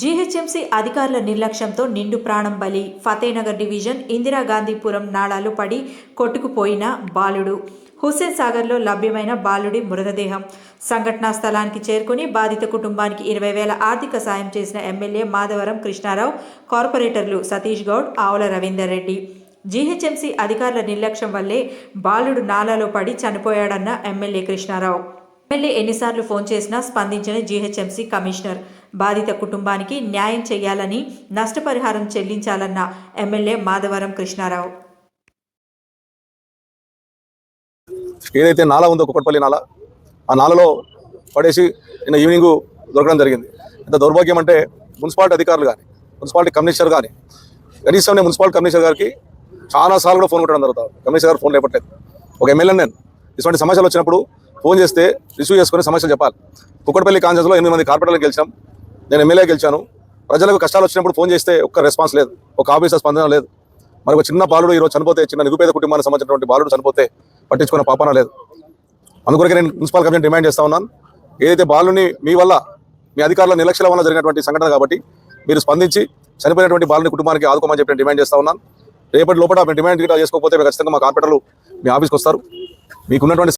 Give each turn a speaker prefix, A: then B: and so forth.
A: GHMC అధికారుల నిర్లక్ష్యంతో నిండు ప్రాణం బలి ఫతేనగర్ డివిజన్ ఇందిరాగాంధీపురం నాళాలు పడి కొట్టుకుపోయిన బాలుడు. హుస్సేన్ సాగర్లో లభ్యమైన బాలుడి మృతదేహం. సంఘటనా స్థలానికి చేరుకుని బాధిత కుటుంబానికి ఇరవై వేల ఆర్థిక సాయం చేసిన ఎమ్మెల్యే మాధవరం కృష్ణారావు కార్పొరేటర్లు సతీష్ గౌడ్ ఆవుల రవీందర్ రెడ్డి. జీహెచ్ఎంసీ అధికారుల నిర్లక్ష్యం వల్లే బాలుడు నాలాలో పడి చనిపోయాడన్న ఎమ్మెల్యే కృష్ణారావు. ఎమ్మెల్యే ఎన్నిసార్లు ఫోన్ చేసినా స్పందించిన జీహెచ్ఎంసీ కమిషనర్. బాధిత కుటుంబానికి న్యాయం చేయాలని నష్టపరిహారం చెల్లించాలన్న ఎమ్మెల్యే మాధవరం కృష్ణారావు.
B: ఏదైతే నాలా ఉందో కుక్కట్పల్లి నాల ఆ నాలలో పడేసి నిన్న ఈవినింగ్ దొరకడం జరిగింది. ఇంత దౌర్భాగ్యం అంటే మున్సిపాలిటీ అధికారులు కానీ మున్సిపాలిటీ కమిషనర్ కానీ కనీసం నేను మున్సిపాలిటీ కమిషనర్ గారికి చాలా సార్లు కూడా ఫోన్ కొట్టడం జరుగుతుంది కమిషనర్ గారు ఫోన్ లేపట్లేదు. ఒక ఎమ్మెల్యే నేను ఇటువంటి సమస్యలు వచ్చినప్పుడు ఫోన్ చేస్తే రిసీవ్ చేసుకుని సమస్యలు చెప్పాలి. కుక్కడపల్లి కాన్సెన్స్లో ఎనిమిది మంది కార్పొరేటర్లు గెలిచాం. నేను ఎమ్మెల్యే గెలిచాను. ప్రజలకు కష్టాలు వచ్చినప్పుడు ఫోన్ చేస్తే ఒక్క రెస్పాన్స్ లేదు. ఒక ఆఫీసర్ స్పందన లేదు. మరి ఒక చిన్న బాలుడు ఈరోజు చనిపోతే చిన్న నిరుపేద కుటుంబానికి సంబంధించినటువంటి బాలుడు చనిపోతే పట్టించుకున్న పాపన లేదు. అందుకొరకే నేను మున్సిపల్ కమిషన్ డిమాండ్ చేస్తా ఉన్నాను. ఏదైతే బాలుని మీ వల్ల మీ అధికారుల నిర్లక్ష్యాల వల్ల జరిగినటువంటి సంఘటన కాబట్టి మీరు స్పందించి చనిపోయినటువంటి బాలుని కుటుంబానికి ఆదుకోమని చెప్పి డిమాండ్ చేస్తా ఉన్నాను. రేపటి లోపల మీ డిమాండ్ గిట్లా చేసుకోకపోతే ఖచ్చితంగా మా కార్పొరేటర్లు మీ ఆఫీస్కి వస్తారు. మీకున్నటువంటి